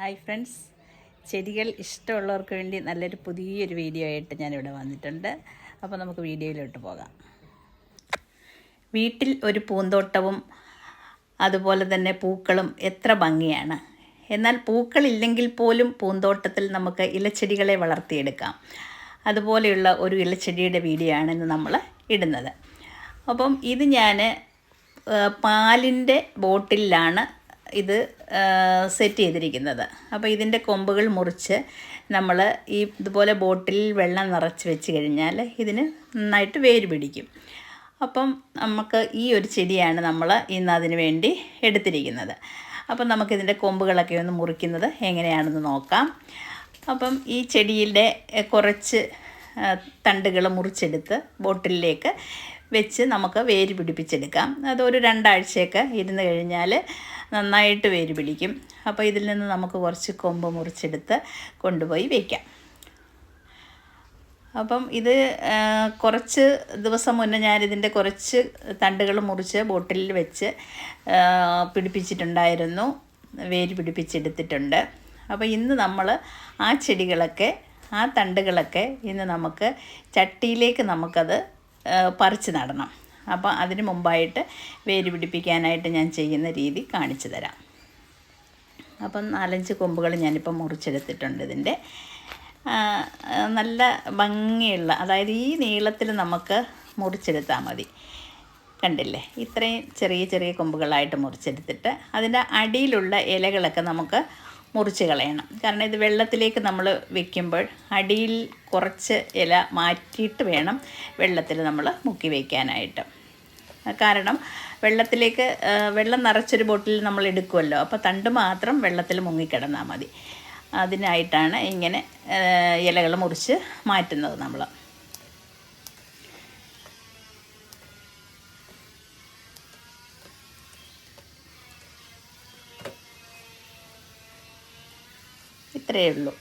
Hi friends. ചെടികൾ ഇഷ്ടമുള്ളവർക്ക് വേണ്ടി നല്ലൊരു പുതിയൊരു വീഡിയോ ആയിട്ട് ഞാനിവിടെ വന്നിട്ടുണ്ട്. അപ്പോൾ നമുക്ക് വീഡിയോയിലോട്ട് പോകാം. വീട്ടിൽ ഒരു പൂന്തോട്ടവും അതുപോലെ തന്നെ പൂക്കളും എത്ര ഭംഗിയാണ്. എന്നാൽ പൂക്കളില്ലെങ്കിൽ പോലും പൂന്തോട്ടത്തിൽ നമുക്ക് ഇലച്ചെടികളെ വളർത്തിയെടുക്കാം. അതുപോലെയുള്ള ഒരു ഇലച്ചെടിയുടെ വീഡിയോ ആണ് ഇന്ന് നമ്മൾ ഇടുന്നത്. അപ്പം ഇത് ഞാൻ പാലിന്റെ ബോട്ടിലാണ് ഇത് സെറ്റ് ചെയ്തിരിക്കുന്നത്. അപ്പോൾ ഇതിന്റെ കൊമ്പുകൾ മുറിച്ച് നമ്മൾ ഈ ഇതുപോലെ ബോട്ടിലിൽ വെള്ളം നിറച്ച് വെച്ച് കഴിഞ്ഞാൽ ഇതിന് നന്നായിട്ട് വേര് പിടിക്കും. അപ്പം നമുക്ക് ഈ ഒരു ചെടിയാണ് നമ്മൾ ഇന്ന് അതിന് വേണ്ടി എടുത്തിരിക്കുന്നത്. അപ്പം നമുക്കിതിന്റെ കൊമ്പുകളൊക്കെ ഒന്ന് മുറിക്കുന്നത് എങ്ങനെയാണെന്ന് നോക്കാം. അപ്പം ഈ ചെടിയിലെ കുറച്ച് തണ്ടുകൾ മുറിച്ചെടുത്ത് ബോട്ടിലേക്ക് വെച്ച് നമുക്ക് വേര് പിടിപ്പിച്ചെടുക്കാം. അതൊരു രണ്ടാഴ്ചയൊക്കെ ഇരുന്ന് കഴിഞ്ഞാൽ നന്നായിട്ട് വേര് പിടിക്കും. അപ്പോൾ ഇതിൽ നിന്ന് നമുക്ക് കുറച്ച് കൊമ്പ് മുറിച്ചെടുത്ത് കൊണ്ടുപോയി വയ്ക്കാം അപ്പം ഇത് കുറച്ച് ദിവസം മുന്നേ ഞാനിതിന്റെ കുറച്ച് തണ്ടുകൾ മുറിച്ച് ബോട്ടിലിൽ വെച്ച് പിടിപ്പിച്ചിട്ടുണ്ടായിരുന്നു. വേര് പിടിപ്പിച്ചെടുത്തിട്ടുണ്ട്. അപ്പോൾ ഇന്ന് നമ്മൾ ആ ചെടികളൊക്കെ ആ തണ്ടുകളൊക്കെ ഇന്ന് നമുക്ക് ചട്ടിയിലേക്ക് നമുക്കത് പറിച്ച് നടണം. അപ്പോൾ അതിന് മുമ്പായിട്ട് വേര് പിടിപ്പിക്കാനായിട്ട് ഞാൻ ചെയ്യുന്ന രീതി കാണിച്ചു തരാം. അപ്പം നാലഞ്ച് കൊമ്പുകൾ ഞാനിപ്പോൾ മുറിച്ചെടുത്തിട്ടുണ്ട് ഇതിന്റെ. നല്ല ഭംഗിയുള്ള അതായത് ഈ നീളത്തിൽ നമുക്ക് മുറിച്ചെടുത്താൽ മതി. കണ്ടില്ലേ? ഇത്രയും ചെറിയ ചെറിയ കൊമ്പുകളായിട്ട് മുറിച്ചെടുത്തിട്ട് അതിന്റെ അടിയിലുള്ള ഇലകളൊക്കെ നമുക്ക് മുറിച്ച് കളയണം. കാരണം ഇത് വെള്ളത്തിലേക്ക് നമ്മൾ വെക്കുമ്പോൾ അടിയിൽ കുറച്ച് ഇല മാറ്റിയിട്ട് വേണം വെള്ളത്തിൽ നമ്മൾ മുക്കി വയ്ക്കാനായിട്ട് കാരണം വെള്ളത്തിലേക്ക് വെള്ളം നിറച്ചൊരു ബോട്ടിൽ നമ്മൾ എടുക്കുമല്ലോ. അപ്പോൾ തണ്ട് മാത്രം വെള്ളത്തിൽ മുങ്ങിക്കിടന്നാൽ മതി. അതിനായിട്ടാണ് ഇങ്ങനെ ഇലകൾ മുറിച്ച് മാറ്റുന്നത് നമ്മൾ ഇത്രയേ ഉള്ളൂ.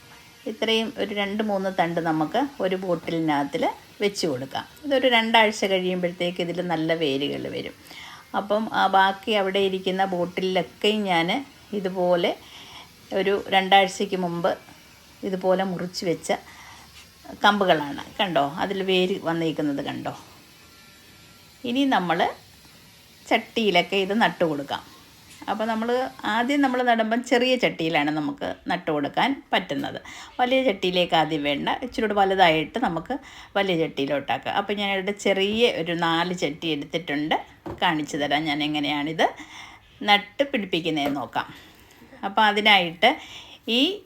ഇത്രയും ഒരു രണ്ട് മൂന്ന് തണ്ട് നമുക്ക് ഒരു ബോട്ടിലിനകത്തിൽ വെച്ച് കൊടുക്കാം. ഇതൊരു രണ്ടാഴ്ച കഴിയുമ്പോഴത്തേക്ക് ഇതിൽ നല്ല വേരുകൾ വരും. അപ്പം ബാക്കി അവിടെ ഇരിക്കുന്ന ബോട്ടിലൊക്കെയും ഞാൻ ഇതുപോലെ ഒരു രണ്ടാഴ്ചയ്ക്ക് മുമ്പ് ഇതുപോലെ മുറിച്ച് വെച്ച കമ്പുകളാണ്. കണ്ടോ? അതിൽ വേര് വന്നിരിക്കുന്നത് കണ്ടോ? ഇനി നമ്മൾ ചട്ടിയിലൊക്കെ ഇത് നട്ടു കൊടുക്കാം. അപ്പോൾ നമ്മൾ ആദ്യം നമ്മൾ നടുമ്പം ചെറിയ ചട്ടിയിലാണ് നമുക്ക് നട്ടു കൊടുക്കാൻ പറ്റുന്നത്. വലിയ ചട്ടിയിലേക്ക് ആദ്യം വേണ്ട. ഇച്ചിരി വലുതായിട്ട് നമുക്ക് വലിയ ചട്ടിയിലോട്ടാക്കാം അപ്പോൾ ഞാൻ ഇവിടെ ചെറിയ ഒരു നാല് ചട്ടി എടുത്തിട്ടുണ്ട്. കാണിച്ചു തരാം ഞാൻ എങ്ങനെയാണിത്. നട്ട് പിടിപ്പിക്കുന്നതെന്ന് നോക്കാം. അപ്പോൾ അതിനായിട്ട് ഈ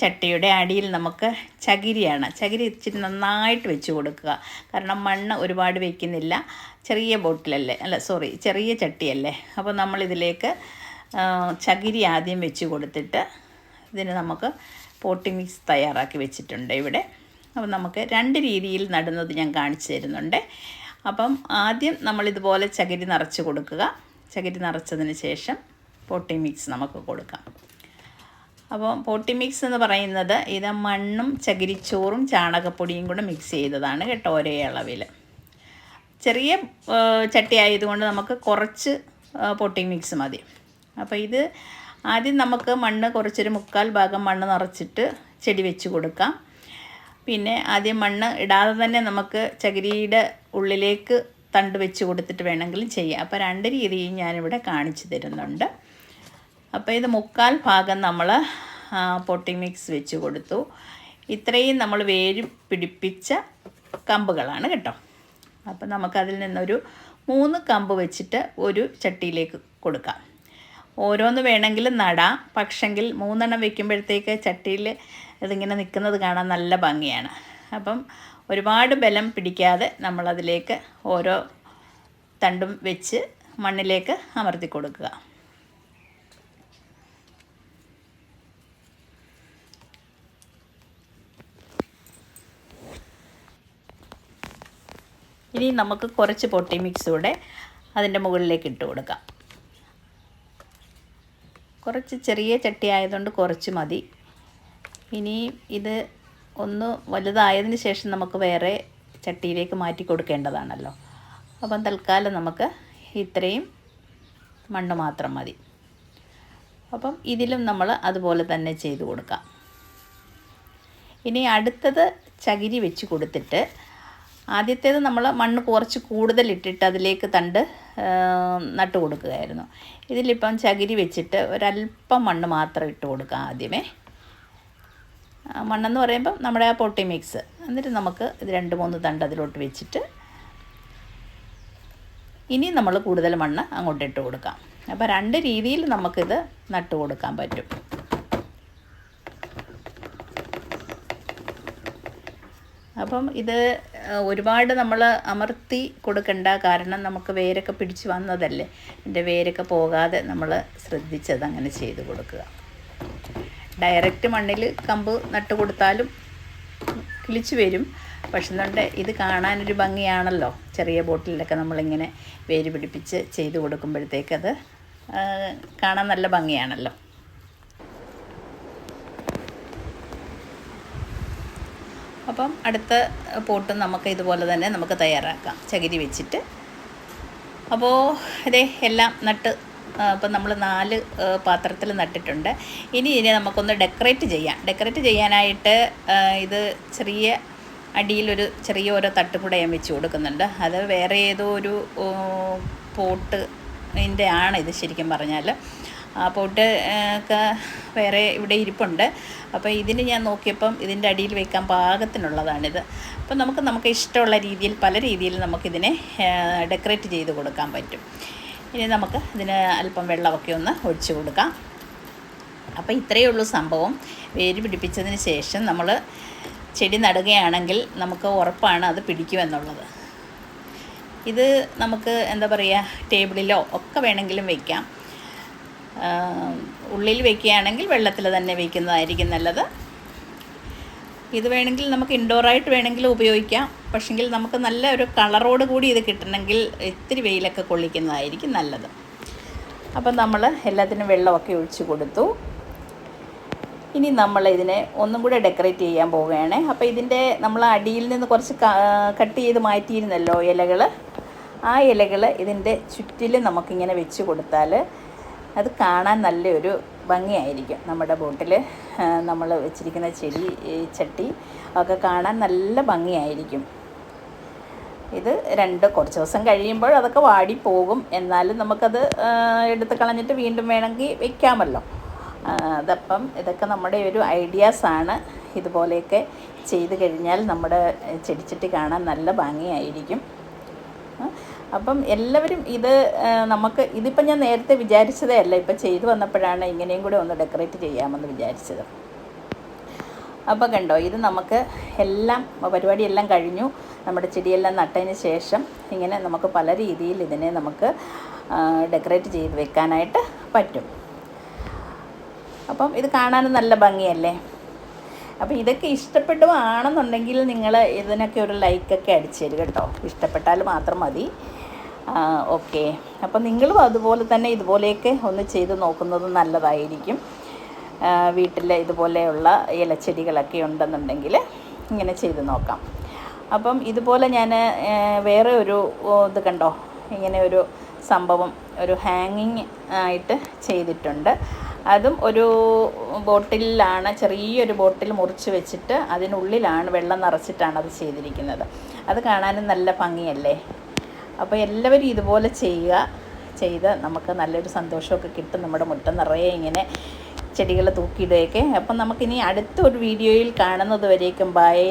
ചട്ടിയുടെ അടിയിൽ നമുക്ക് ചകിരിയാണ്. ചകിരി ഇച്ചിരി നന്നായിട്ട് വെച്ച് കൊടുക്കുക. കാരണം മണ്ണ് ഒരുപാട് വയ്ക്കുന്നില്ല ചെറിയ ബോട്ടിലല്ലേ? അല്ല സോറി ചെറിയ ചട്ടിയല്ലേ? അപ്പോൾ നമ്മളിതിലേക്ക് ചകിരി ആദ്യം വെച്ച് കൊടുത്തിട്ട് ഇതിന് നമുക്ക് പോട്ടി മിക്സ് തയ്യാറാക്കി വെച്ചിട്ടുണ്ട് ഇവിടെ. അപ്പോൾ നമുക്ക് രണ്ട് രീതിയിൽ നടുന്നത് ഞാൻ കാണിച്ചു തരുന്നുണ്ട്. അപ്പം ആദ്യം നമ്മളിതുപോലെ ചകിരി നിറച്ച് കൊടുക്കുക. ചകിരി നിറച്ചതിന് ശേഷം പോട്ടി മിക്സ് നമുക്ക് കൊടുക്കാം. അപ്പോൾ പൊട്ടി മിക്സ് എന്ന് പറയുന്നത് ഇത് മണ്ണും ചകിരിച്ചോറും ചാണകപ്പൊടിയും കൂടെ മിക്സ് ചെയ്തതാണ് കേട്ടോ ഒരേ അളവിൽ. ചെറിയ ചട്ടി ആയതുകൊണ്ട് നമുക്ക് കുറച്ച് പൊട്ടി മിക്സ് മതി. അപ്പോൾ ഇത് ആദ്യം നമുക്ക് മണ്ണ് കുറച്ചൊരു മുക്കാൽ ഭാഗം മണ്ണ് നിറച്ചിട്ട് ചെടി വെച്ച് കൊടുക്കാം. പിന്നെ ആദ്യം മണ്ണ് ഇടാതെ തന്നെ നമുക്ക് ചകിരിയുടെ ഉള്ളിലേക്ക് തണ്ട് വെച്ച് കൊടുത്തിട്ട് വേണമെങ്കിലും ചെയ്യാം. അപ്പോൾ രണ്ട് രീതിയും ഞാനിവിടെ കാണിച്ചു തരുന്നുണ്ട്. അപ്പോൾ ഇത് മുക്കാൽ ഭാഗം നമ്മൾ പൊട്ടി മിക്സ് വെച്ച് കൊടുത്തു. ഇത്രയും നമ്മൾ വേര് പിടിപ്പിച്ച കമ്പുകളാണ് കേട്ടോ. അപ്പോൾ നമുക്കതിൽ നിന്നൊരു മൂന്ന് കമ്പ് വെച്ചിട്ട് ഒരു ചട്ടിയിലേക്ക് കൊടുക്കാം. ഓരോന്ന് വേണമെങ്കിൽ നടാം. പക്ഷെങ്കിൽ മൂന്നെണ്ണം വെക്കുമ്പോഴത്തേക്ക് ചട്ടിയിൽ ഇതിങ്ങനെ നിൽക്കുന്നത് കാണാൻ നല്ല ഭംഗിയാണ്. അപ്പം ഒരുപാട് ബലം പിടിക്കാതെ നമ്മളതിലേക്ക് ഓരോ തണ്ടും വെച്ച് മണ്ണിലേക്ക് അമർത്തി കൊടുക്കുക. ഇനി നമുക്ക് കുറച്ച് പൊട്ടി മിക്സ് കൂടെ അതിന്റെ മുകളിലേക്ക് ഇട്ട് കൊടുക്കാം. കുറച്ച് ചെറിയ ചട്ടി ആയതുകൊണ്ട് കുറച്ച് മതി. ഇനി ഇത് ഒന്ന് വലുതായതിന് ശേഷം നമുക്ക് വേറെ ചട്ടിയിലേക്ക് മാറ്റി കൊടുക്കേണ്ടതാണല്ലോ. അപ്പം തൽക്കാലം നമുക്ക് ഇത്രയും മണ്ണ് മാത്രം മതി. അപ്പം ഇതിലും നമ്മൾ അതുപോലെ തന്നെ ചെയ്ത് കൊടുക്കാം. ഇനി അടുത്തത് ചകിരി വെച്ച് കൊടുത്തിട്ട് ആദ്യത്തേത് നമ്മൾ മണ്ണ് കുറച്ച് കൂടുതൽ ഇട്ടിട്ട് അതിലേക്ക് തണ്ട് നട്ടു കൊടുക്കുകയായിരുന്നു. ഇതിലിപ്പം ചകിരി വെച്ചിട്ട് ഒരല്പം മണ്ണ് മാത്രം ഇട്ട് കൊടുക്കുക ആദ്യമേ. മണ്ണെന്ന് പറയുമ്പം നമ്മുടെ ആ പൊട്ടി മിക്സ് എന്നിട്ട് നമുക്ക് ഇത് രണ്ട് മൂന്ന് തണ്ട് അതിലോട്ട് വെച്ചിട്ട് ഇനി നമ്മൾ കൂടുതൽ മണ്ണ് അങ്ങോട്ട് ഇട്ട് കൊടുക്കാം. അപ്പോൾ രണ്ട് രീതിയിൽ നമുക്കിത് നട്ട് കൊടുക്കാൻ പറ്റും. അപ്പം ഇത് ഒരുപാട് നമ്മൾ അമർത്തി കൊടുക്കണ്ട കാരണം നമുക്ക് വേരൊക്കെ പിടിച്ച് വന്നതല്ലേ. എന്റെ വേരൊക്കെ പോകാതെ നമ്മൾ ശ്രദ്ധിച്ചത് അങ്ങനെ ചെയ്ത് കൊടുക്കുക. ഡയറക്റ്റ് മണ്ണിൽ കമ്പ് നട്ട് കൊടുത്താലും കിളിച്ചു വരും. പക്ഷെ എന്നുണ്ട് ഇത് കാണാനൊരു ഭംഗിയാണല്ലോ. ചെറിയ ബോട്ടിലൊക്കെ നമ്മളിങ്ങനെ വേര് പിടിപ്പിച്ച് ചെയ്ത് കൊടുക്കുമ്പോഴത്തേക്കത് കാണാൻ നല്ല ഭംഗിയാണല്ലോ. അപ്പം അടുത്ത പോട്ടും നമുക്ക് ഇതുപോലെ തന്നെ നമുക്ക് തയ്യാറാക്കാം. ചകിരി വെച്ചിട്ട്. അപ്പോൾ ഇതേ എല്ലാം നട്ട് അപ്പം നമ്മൾ നാല് പാത്രത്തിൽ നട്ടിട്ടുണ്ട്. ഇനി ഇനി നമുക്കൊന്ന് ഡെക്കറേറ്റ് ചെയ്യാം. ഡെക്കറേറ്റ് ചെയ്യാനായിട്ട് ഇത് ചെറിയ അടിയിലൊരു ചെറിയ ഓരോ തട്ടുകൂടെ ഞാൻ വെച്ച് കൊടുക്കുന്നുണ്ട്. അത് വേറെ ഏതോ ഒരു പോട്ട് ഇതിന്റെ ആണ് ഇത് ശരിക്കും പറഞ്ഞാൽ പോട്ട് ഒക്കെ വേറെ ഇവിടെ ഇരിപ്പുണ്ട്. അപ്പോൾ ഇതിന് ഞാൻ നോക്കിയപ്പം ഇതിന്റെ അടിയിൽ വെക്കാൻ പാകത്തിനുള്ളതാണിത്. അപ്പം നമുക്ക് നമുക്ക് ഇഷ്ടമുള്ള രീതിയിൽ പല രീതിയിൽ നമുക്കിതിനെ ഡെക്കറേറ്റ് ചെയ്ത് കൊടുക്കാൻ പറ്റും. ഇനി നമുക്ക് ഇതിന് അല്പം വെള്ളമൊക്കെ ഒന്ന് ഒഴിച്ചു കൊടുക്കാം. അപ്പോൾ ഇത്രയേ ഉള്ളൂ സംഭവം. വേര് പിടിപ്പിച്ചതിന് ശേഷം നമ്മൾ ചെടി നടുകയാണെങ്കിൽ നമുക്ക് ഉറപ്പാണ് അത് പിടിക്കുമെന്നുള്ളത്. ഇത് നമുക്ക് എന്താ പറയുക ടേബിളിലോ ഒക്കെ വേണമെങ്കിലും വയ്ക്കാം ഉള്ളിൽ വെക്കുകയാണെങ്കിൽ വെള്ളത്തിൽ തന്നെ വെക്കുന്നതായിരിക്കും നല്ലത്. ഇത് വേണമെങ്കിൽ നമുക്ക് ഇൻഡോറായിട്ട് വേണമെങ്കിൽ ഉപയോഗിക്കാം. പക്ഷെങ്കിൽ നമുക്ക് നല്ല ഒരു കളറോട് കൂടി ഇത് കിട്ടണമെങ്കിൽ ഇത്തിരി വെയിലൊക്കെ കൊള്ളിക്കുന്നതായിരിക്കും നല്ലത്. അപ്പം നമ്മൾ എല്ലാത്തിനും വെള്ളമൊക്കെ ഒഴിച്ചു കൊടുത്തു. ഇനി നമ്മൾ ഇതിനെ ഒന്നും കൂടെ ഡെക്കറേറ്റ് ചെയ്യാൻ പോവുകയാണ്. അപ്പോൾ ഇതിന്റെ നമ്മൾ അടിയിൽ നിന്ന് കുറച്ച് കട്ട് ചെയ്ത് മാറ്റിയിരുന്നല്ലോ ഇലകൾ ആ ഇലകൾ ഇതിന്റെ ചുറ്റിൽ നമുക്കിങ്ങനെ വെച്ച് കൊടുത്താൽ അത് കാണാൻ നല്ലൊരു ഭംഗിയായിരിക്കും നമ്മുടെ ബോട്ടിൽ. നമ്മൾ വെച്ചിരിക്കുന്ന ചെടി ചട്ടി ഒക്കെ കാണാൻ നല്ല ഭംഗിയായിരിക്കും. ഇത് രണ്ട് കുറച്ച് ദിവസം കഴിയുമ്പോൾ അതൊക്കെ വാടിപ്പോകും. എന്നാലും നമുക്കത് എടുത്ത് കളഞ്ഞിട്ട് വീണ്ടും വേണമെങ്കിൽ വെക്കാമല്ലോ. അതപ്പം ഇതൊക്കെ നമ്മുടെ ഒരു ഐഡിയാസാണ് ഇതുപോലെയൊക്കെ ചെയ്ത് കഴിഞ്ഞാൽ നമ്മുടെ ചെടിച്ചട്ടി കാണാൻ നല്ല ഭംഗിയായിരിക്കും. അപ്പം എല്ലാവരും ഇത് നമുക്ക് ഇതിപ്പം ഞാൻ നേരത്തെ വിചാരിച്ചതേ അല്ല. ഇപ്പം ചെയ്തു വന്നപ്പോഴാണ് ഇങ്ങനെയും കൂടെ ഒന്ന് ഡെക്കറേറ്റ് ചെയ്യാമെന്ന് വിചാരിച്ചത്. അപ്പോൾ കണ്ടോ ഇത് നമുക്ക് എല്ലാം പരിപാടിയെല്ലാം കഴിഞ്ഞു. നമ്മുടെ ചെടിയെല്ലാം നട്ടതിന് ശേഷം ഇങ്ങനെ നമുക്ക് പല രീതിയിൽ ഇതിനെ നമുക്ക് ഡെക്കറേറ്റ് ചെയ്ത് വെക്കാനായിട്ട് പറ്റും. അപ്പം ഇത് കാണാനും നല്ല ഭംഗിയല്ലേ? അപ്പോൾ ഇതൊക്കെ ഇഷ്ടപ്പെടുവാണെന്നുണ്ടെങ്കിൽ നിങ്ങൾ ഇതിനൊക്കെ ഒരു ലൈക്കൊക്കെ അടിച്ചു തരും കേട്ടോ. ഇഷ്ടപ്പെട്ടാൽ മാത്രം മതി. ഓക്കെ. അപ്പം നിങ്ങളും അതുപോലെ തന്നെ ഇതുപോലെയൊക്കെ ഒന്ന് ചെയ്ത് നോക്കുന്നത് നല്ലതായിരിക്കും. വീട്ടിൽ ഇതുപോലെയുള്ള ഇലച്ചെടികളൊക്കെ ഉണ്ടെന്നുണ്ടെങ്കിൽ ഇങ്ങനെ ചെയ്ത് നോക്കാം. അപ്പം ഇതുപോലെ ഞാൻ വേറെ ഒരു ഇത് കണ്ടോ? ഇങ്ങനെ ഒരു സംഭവം ഒരു ഹാങ്ങിങ് ആയിട്ട് ചെയ്തിട്ടുണ്ട്. അതും ഒരു ബോട്ടിലാണ് ചെറിയൊരു ബോട്ടിൽ മുറിച്ച് വെച്ചിട്ട് അതിനുള്ളിലാണ് വെള്ളം നിറച്ചിട്ടാണ് അത് ചെയ്തിരിക്കുന്നത്. അത് കാണാനും നല്ല ഭംഗിയല്ലേ? അപ്പോൾ എല്ലാവരും ഇതുപോലെ ചെയ്യുക. ചെയ്ത് നമുക്ക് നല്ലൊരു സന്തോഷമൊക്കെ കിട്ടും നമ്മുടെ മുറ്റം നിറയെ ഇങ്ങനെ ചെടികൾ തൂക്കിയിടുകയൊക്കെ. അപ്പം നമുക്കിനി അടുത്തൊരു വീഡിയോയിൽ കാണുന്നത് വരേക്കും. ബായ്